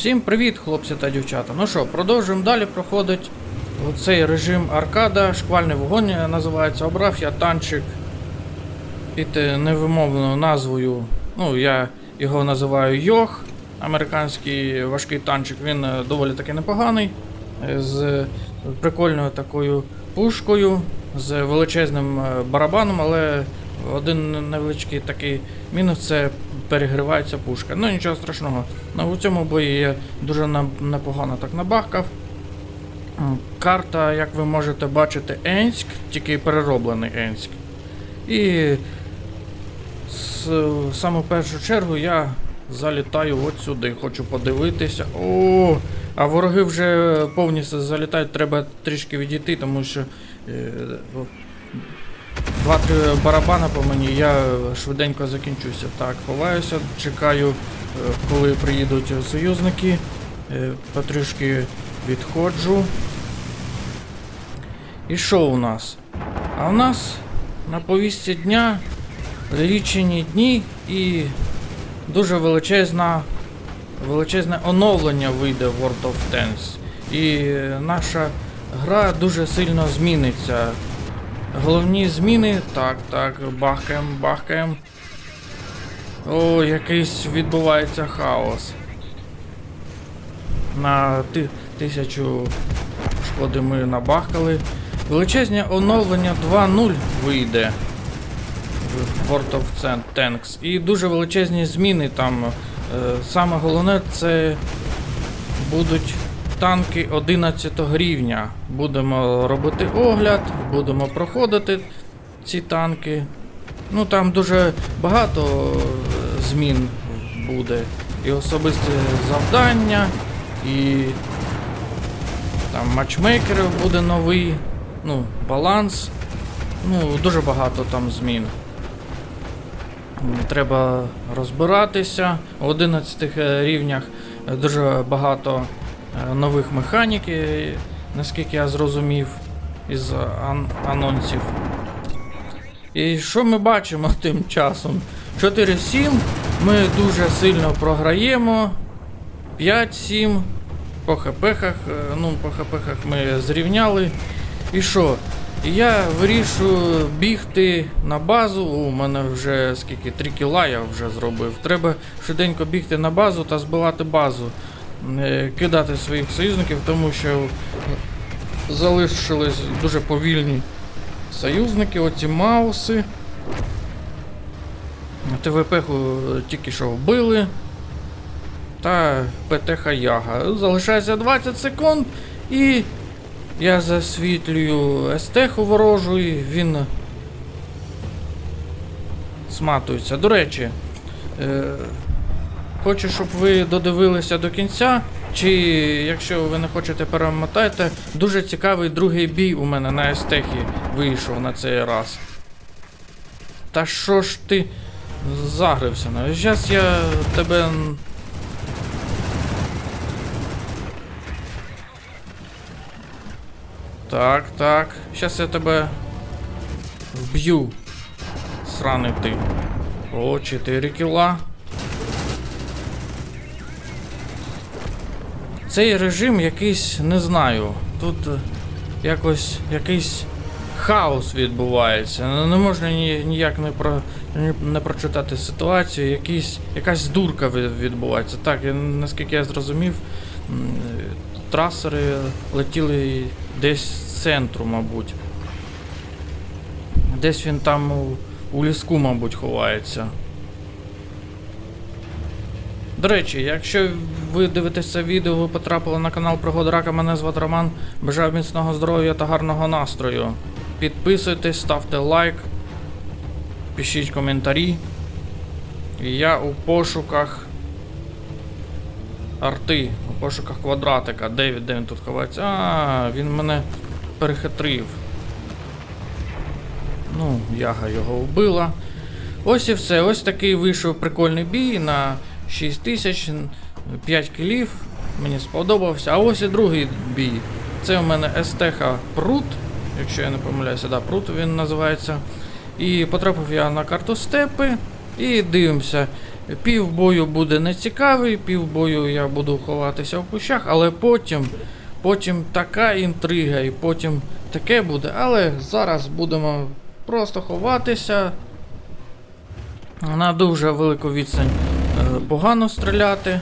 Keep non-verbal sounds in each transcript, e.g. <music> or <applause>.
Всім привіт, хлопці та дівчата. Ну що, продовжуємо далі проходить цей режим аркада, шквальний вогонь називається. Обрав я танчик під е, невимовленою назвою. Ну, я його називаю Йох. Американський важкий танчик, він е, доволі таки непоганий. е, З прикольною такою пушкою, з величезним барабаном, але один невеличкий такий мінус це перегрівається пушка. Ну нічого страшного. Ну, у цьому бої я дуже непогано так набахкав. Карта, як ви можете бачити, Енськ, тільки перероблений Енськ. І саме в першу чергу я залітаю от сюди, хочу подивитися. О, а вороги вже повністю залітають, треба трішки відійти, тому що е, два-три барабана по мені, я швиденько закінчуся. Так, ховаюся, чекаю, е, коли приїдуть союзники. Е, Потрішки відходжу. І що у нас? А у нас на повісті дня лічені дні і дуже величезна, величезне оновлення вийде World of Tanks. І е, наша гра дуже сильно зміниться. Головні зміни. Так, так, бахкаємо, бахкаємо. О, якийсь відбувається хаос. На ти, тисячу шкоди ми набахкали. Величезне оновлення 2.0 вийде в World of Tanks. І дуже величезні зміни там. Е, Саме головне це будуть танки 11 рівня. Будемо робити огляд, будемо проходити ці танки. Ну там дуже багато е, змін буде. І особисте завдання, і там матчмейкер буде новий, ну, баланс. Ну, дуже багато там змін. Треба розбиратися. У 11 рівнях е, дуже багато нових механік, е, наскільки я зрозумів із ан- анонсів. І що ми бачимо <laughs> тим часом? 4-7 ми дуже сильно програємо. 5-7 по хпхах, е, ну по хпхах ми зрівняли. І що? Я вирішую бігти на базу. У мене вже скільки 3 кіла я вже зробив. Треба швиденько бігти на базу та збивати базу. Е, Кидати своїх союзників, тому що залишились дуже повільні союзники, оці мауси. ТВП-ху тільки що вбили. Та ПТХ Яга. Залишається 20 секунд і я засвітлюю естеху ворожу і він сматується. До речі, е, хочу, щоб ви додивилися до кінця. Чи якщо ви не хочете перемотайте, дуже цікавий другий бій у мене на естехі вийшов на цей раз. Та що ж ти загрився? Зараз я тебе. Так, так. Зараз я тебе вб'ю. Сраний ти. О, 4 кіла. Цей режим якийсь не знаю. Тут е, якось якийсь хаос відбувається. Ну, Не можна ні, ніяк не, про, не прочитати ситуацію, якийсь, якась дурка відбувається. Так, наскільки я зрозумів, трасери летіли десь з центру, мабуть. Десь він там у, у ліску, мабуть, ховається. До речі, якщо ви дивитесь це відео, ви потрапили на канал Пригода Рака, мене звати Роман. Бажаю міцного здоров'я та гарного настрою. Підписуйтесь, ставте лайк, пишіть коментарі. І Я у пошуках арти, у пошуках квадратика. Де, він- де він тут ховається? А, він мене перехитрив. Ну, яга його вбила. Ось і все. Ось такий вийшов прикольний бій на 6 тисяч, 5 кілів. Мені сподобався. А ось і другий бій. Це у мене СТХ Прут, якщо я не помиляюся, да, Прут він називається. І потрапив я на карту степи. І дивимося. Пів бою буде нецікавий, пів бою я буду ховатися в кущах, але потім, потім така інтрига і потім таке буде. Але зараз будемо просто ховатися. На дуже велику відстань погано стріляти.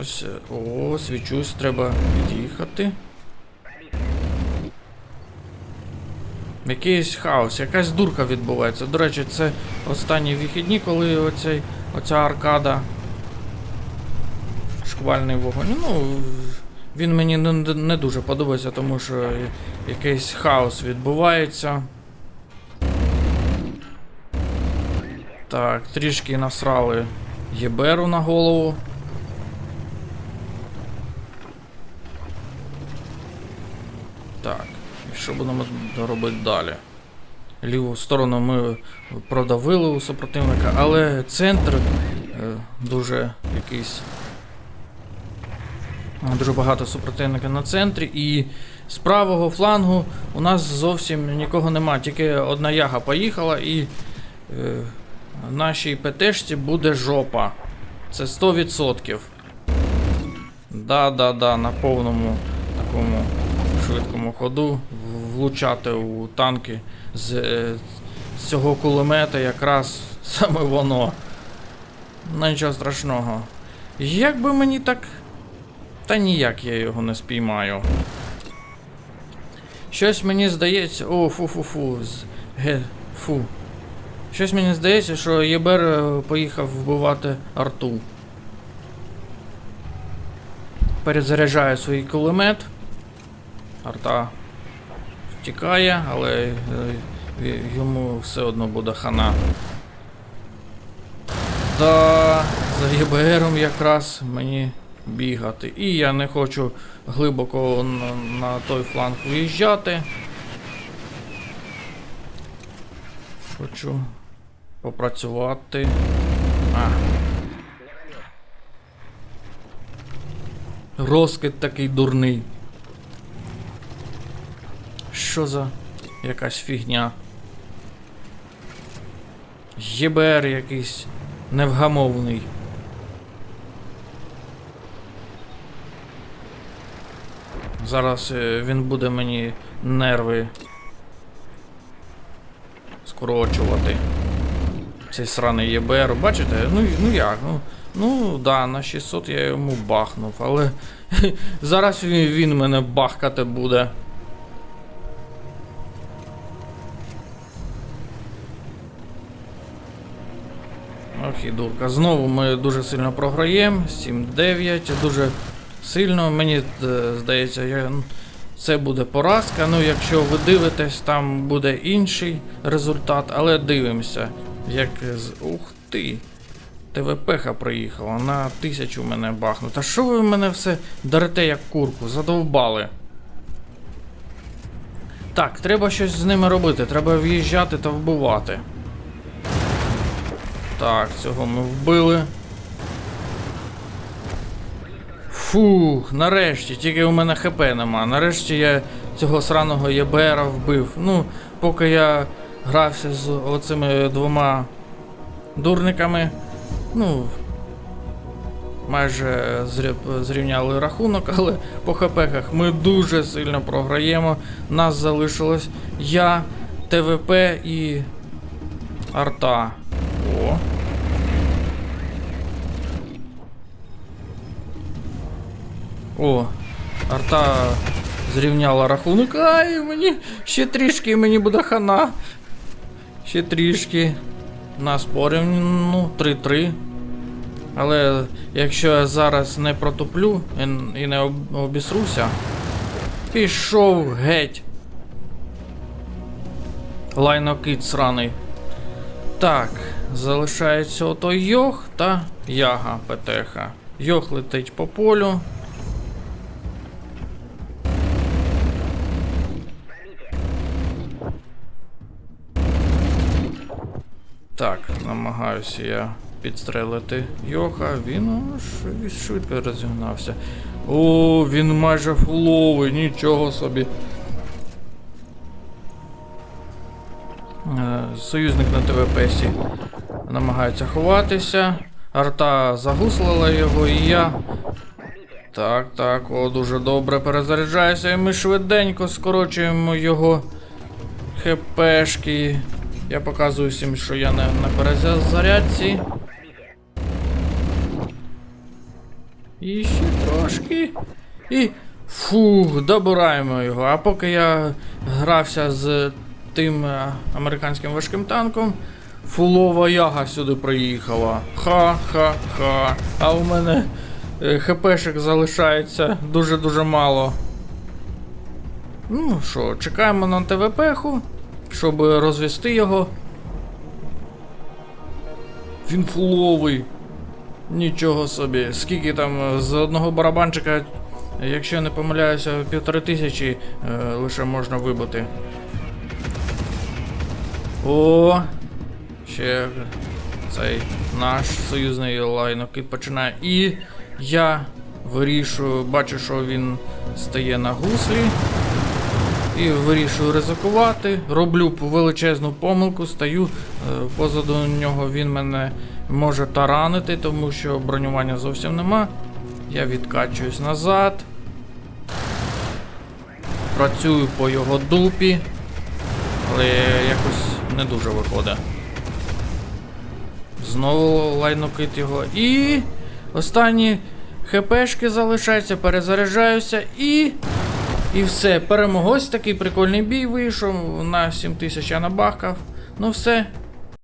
Ось, е, о, свічусь, треба від'їхати. Якийсь хаос, якась дурка відбувається. До речі, це останні вихідні, коли оцей, оця аркада. Шквальний вогонь. Ну, він мені не, не дуже подобається, тому що якийсь хаос відбувається. Так, трішки насрали Єберу на голову. Так, і що будемо робити далі? Ліву сторону ми продавили у супротивника, але центр е, дуже якийсь. е, Дуже багато супротивника на центрі, і з правого флангу у нас зовсім нікого нема, тільки одна яга поїхала, і е, нашій ПТшці буде жопа. Це 100%. Да-да-да, на повному такому швидкому ходу влучати у танки з, е, з цього кулемета якраз саме воно. Ну нічого страшного. Як би мені так. Та ніяк я його не спіймаю. Щось мені здається. О, фу-фу-фу. з- Ге, фу. Щось мені здається, що Єбер е, поїхав вбивати арту. Перезаряджає свій кулемет. Арта втікає, але е, йому все одно буде хана. Да, за ЄБРом якраз мені бігати. І я не хочу глибоко на той фланг виїжджати. Хочу попрацювати. А. Розкид такий дурний. Що за якась фігня? ЄБР якийсь невгамовний. Зараз е, він буде мені нерви скорочувати. Цей сраний ЄБР, бачите? Ну, ну як? Ну, ну да, на 600 я йому бахнув, але <laughs> зараз він, він мене бахкати буде. Ох і дурка. Знову ми дуже сильно програємо. 7-9. Дуже сильно. Мені е, здається, я, ну, це буде поразка. Ну, якщо ви дивитесь, там буде інший результат, але дивимося. Як з. Ух ти! ТВПха приїхала, на тисячу мене бахну. Та що ви мене все дарите як курку? Задовбали. Так, треба щось з ними робити. Треба в'їжджати та вбивати. Так, цього ми вбили. Фух, нарешті, тільки у мене ХП нема. Нарешті я цього сраного ЄБРа вбив. Ну, поки я грався з оцими двома дурниками, ну. Майже зрівняли рахунок, але по ХПках ми дуже сильно програємо. Нас залишилось я, ТВП і Арта. О. О, арта зрівняла рахунок. Ай, мені ще трішки мені буде хана. Ще трішки. Нас порівну 3-3. Але якщо я зараз не протоплю і, не обісруся, пішов геть. Лайнокит сраний. Так, залишається ото Йох та Яга Петеха. Йох летить по полю. Так, намагаюся я підстрелити Йоха. Він аж швидко розігнався. О, він майже фуловий, нічого собі. Е, Союзник на ТВПСі намагається ховатися. Арта загуслила його, і я. Так, так, о, дуже добре перезаряджаюся, і ми швиденько скорочуємо його хпшки. Я показую всім, що я на, на перезарядці. І ще трошки. І. Фух, добираємо його. А поки я грався з тим е, американським важким танком, фулова яга сюди приїхала. Ха-ха-ха. А у мене е, хпшек залишається дуже-дуже мало. Ну що, чекаємо на ТВПху, щоб розвести його. Він фуловий. Нічого собі. Скільки там е, з одного барабанчика, якщо не помиляюся, півтори тисячі е, лише можна вибити. О! Ще цей наш союзний лайнокит починає. І я вирішую, бачу, що він стає на гуслі. І вирішую ризикувати. Роблю величезну помилку, стаю е, позаду нього, він мене може таранити, тому що бронювання зовсім нема. Я відкачуюсь назад. Працюю по його дупі, але якось не дуже виходить. Знову лайнокит його. І останні хпшки залишаються, перезаряджаюся і. І все, перемогось такий прикольний бій вийшов. На 7000 я набахкав. Ну все,